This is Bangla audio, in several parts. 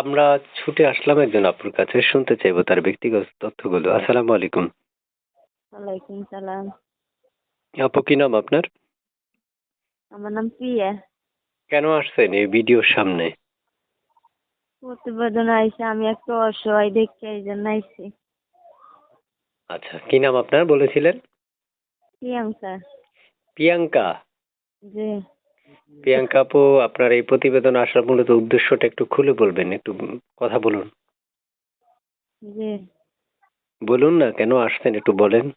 আমরা ছুটে আসলাম একজন আপুর কাছে শুনতে চাইব তার ব্যক্তিগত তথ্যগুলো। আসসালামু আলাইকুম। ওয়ালাইকুম সালাম। আপু কি নাম আপনার? আমার নাম প্রিয়া। কেন আসছেন এই ভিডিওর সামনে? প্রতিবেদন আইসে আমি একটু অসহায় দেখে এই জন্য আইসি। আচ্ছা কি নাম আপনার বলেছিলেন? প্রিয়াঙ্কা। প্রিয়াঙ্কা? জি। প্রিয়াঙ্কা আপু আপনার এই প্রতিবেদন আসার মূলত উদ্দেশ্যটা একটু খুলে বলবেন একটু কথা বলুন। জি। বলুন না কেন আসছেন একটু বলেন।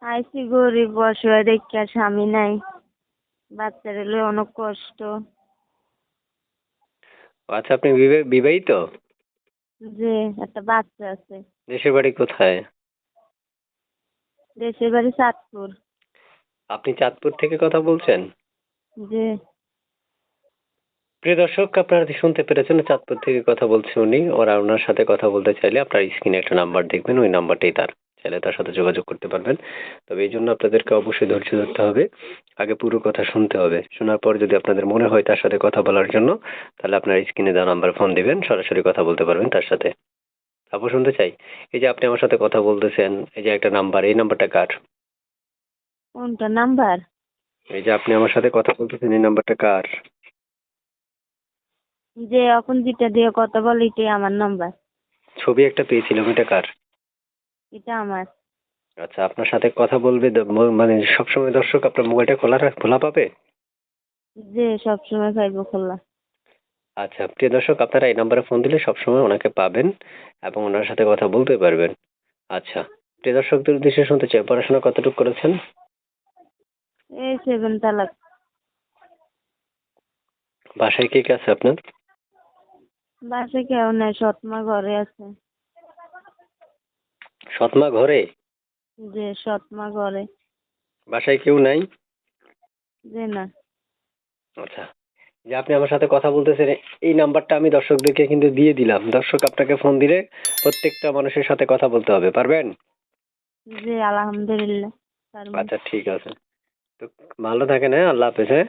আইসি গরিব অসহায় দেখে স্বামী নাই। বাচ্চার এলে অনেক কষ্ট। আচ্ছা আপনি বিবা- বিবাহিত? যে একটা বাচ্চা আছে। দেশের বাড়ি কোথায়? দেশের বাড়ি চাঁদপুর। আপনি চাঁদপুর থেকে কথা বলছেন? যে প্রিয় দর্শক আপনারা শুনতে পেরেছেন চাঁদপুর থেকে কথা বলছে উনি। ওরা ওনার সাথে কথা বলতে চাইলে আপনার স্ক্রিনে একটা নাম্বার দেখবেন ওই নাম্বারটাই তার। চাইলে তার সাথে যোগাযোগ করতে পারবেন। তবে এই জন্য আপনাদেরকে অবশ্যই ধৈর্য ধরতে হবে। আগে পুরো কথা শুনতে হবে। শোনার পর যদি আপনাদের মনে হয় তার সাথে কথা বলার জন্য তাহলে আপনার স্ক্রিনে দেওয়া নাম্বার ফোন দিবেন সরাসরি কথা বলতে পারবেন তার সাথে। তারপর শুনতে চাই। এই যে আপনি আমার সাথে কথা বলতেছেন এই যে একটা নাম্বার এই নাম্বারটা কার? কোনটা? নাম্বার এই যে আপনি আমার সাথে কথা বলতেছেন এই নাম্বারটা কার? যে এখন যেটা দিয়ে কথা বলি এটাই আমার নাম্বার ছবি একটা পেয়েছিলাম এটা কার? এটা আমার। আচ্ছা আপনার সাথে কথা বলবে দ- ম- মানে সবসময় দর্শক আপনার মোবাইলটা খোলা রাখ- খোলা পাবে? যে সবসময় খাইবো খোলা। আচ্ছা প্রিয় দর্শক আপনারা এই নাম্বারে ফোন দিলে সবসময় ওনাকে পাবেন এবং ওনার সাথে কথা বলতে পারবেন। আচ্ছা প্রিয় দর্শকদের উদ্দেশ্যে শুনতে চাই পড়াশোনা কতটুকু করেছেন? এই সেভেন তালাক। বাসায় কে কে আছে আপনার? বাসে কেউ নাই সৎমা ঘরে আছে। সৎমা ঘরে? যে সৎমা ঘরে। বাসায় কেউ নাই? যে না। আচ্ছা। যে আপনি আমার সাথে কথা বলতেছেন এই নাম্বারটা আমি দর্শকদেরকে কিন্তু দিয়ে দিলাম। দর্শক আপনাকে ফোন দিলে প্রত্যেকটা মানুষের সাথে কথা বলতে হবে পারবেন? যে আলহামদুলিল্লাহ আচ্ছা ঠিক আছে। ভালো থাকেন হ্যাঁ আল্লাহ হাফেজ। হ্যাঁ